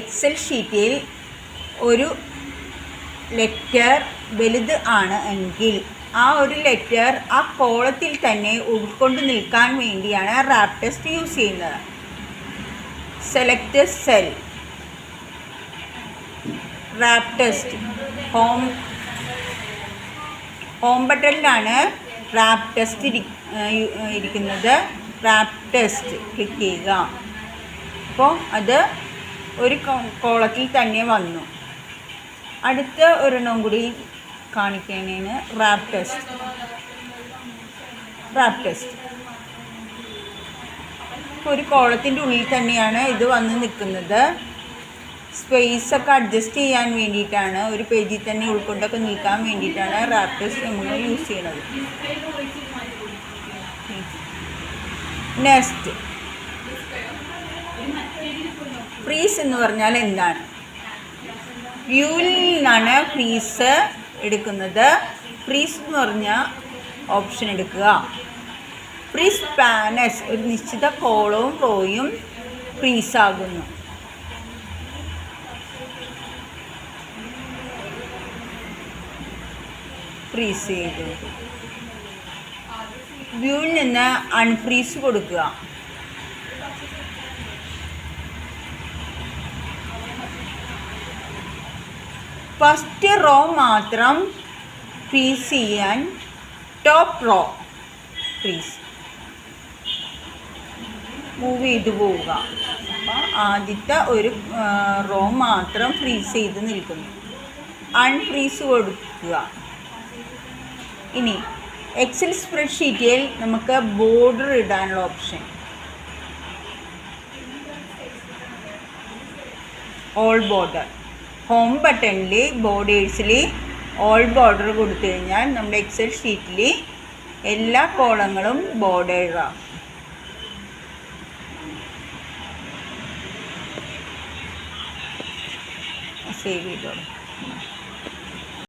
Excel ഷീറ്റിൽ ഒരു letter വലുത് ആണ് എങ്കിൽ ആ ഒരു ലെറ്റർ ആ കോളത്തിൽ തന്നെ ഉൾക്കൊണ്ട് നിൽക്കാൻ വേണ്ടിയാണ് റാപ്പ് ടെസ്റ്റ് യൂസ് ചെയ്യുന്നത്. Select cell. Wrap text. Home home ബട്ടണിലാണ് wrap text ഇരിക്കുന്നത്. Wrap text. ക്ലിക്ക് ചെയ്യുക. അപ്പോൾ അത് ഒരു കോളത്തിൽ തന്നെ വന്നു. അടുത്ത ഒരെണ്ണം കൂടി കാണിക്കുന്നതിന് റാപ്പ് ടെസ്റ്റ് റാപ്പ് ടെസ്റ്റ് ഒരു കോളത്തിന്റെ ഉള്ളിൽ തന്നെയാണ് ഇത് വന്ന് നിൽക്കുന്നത്. സ്പേസ് ഒക്കെ അഡ്ജസ്റ്റ് ചെയ്യാൻ വേണ്ടിയിട്ടാണ് ഒരു പേജിൽ തന്നെ ഉൾക്കൊണ്ടൊക്കെ നീക്കാൻ വേണ്ടിയിട്ടാണ് റാപ്പ് ടെസ്റ്റ് നമ്മൾ യൂസ് ചെയ്യുന്നത് നെക്സ്റ്റ് ഫ്രീസ് എന്ന് പറഞ്ഞാൽ എന്താണ്? വ്യൂവിൽ നിന്നാണ് ഫ്രീസ് എടുക്കുന്നത്. ഫ്രീസ് എന്ന് പറഞ്ഞ ഓപ്ഷൻ എടുക്കുക. ഫ്രീസ് പാനസ് ഒരു നിശ്ചിത കോളവും റോയും ഫ്രീസ് ആകുന്നു. ഫ്രീസ് ചെയ്തു. വ്യൂവിൽ നിന്ന് അൺഫ്രീസ് കൊടുക്കുക. ഫസ്റ്റ് റോ മാത്രം ഫ്രീസ് ചെയ്യാൻ ടോപ്പ് റോ ഫ്രീസ് മൂവ് ചെയ്തു പോവുക. അപ്പോൾ ആദ്യത്തെ ഒരു റോ മാത്രം ഫ്രീസ് ചെയ്ത് നിൽക്കുന്നു. അൺഫ്രീസ് കൊടുക്കുക. ഇനി എക്സൽ സ്പ്രെഡ് ഷീറ്റിൽ നമുക്ക് ബോർഡർ ഇടാനുള്ള ഓപ്ഷൻ ഓൾ ബോർഡർ ഹോം ബട്ടണിൽ ബോർഡേഴ്സിൽ ഓൾ ബോർഡർ കൊടുത്തു കഴിഞ്ഞാൽ നമ്മുടെ എക്സൽ ഷീറ്റിൽ എല്ലാ കോളങ്ങളും ബോർഡറാകും സേവ് ചെയ്തോളൂ.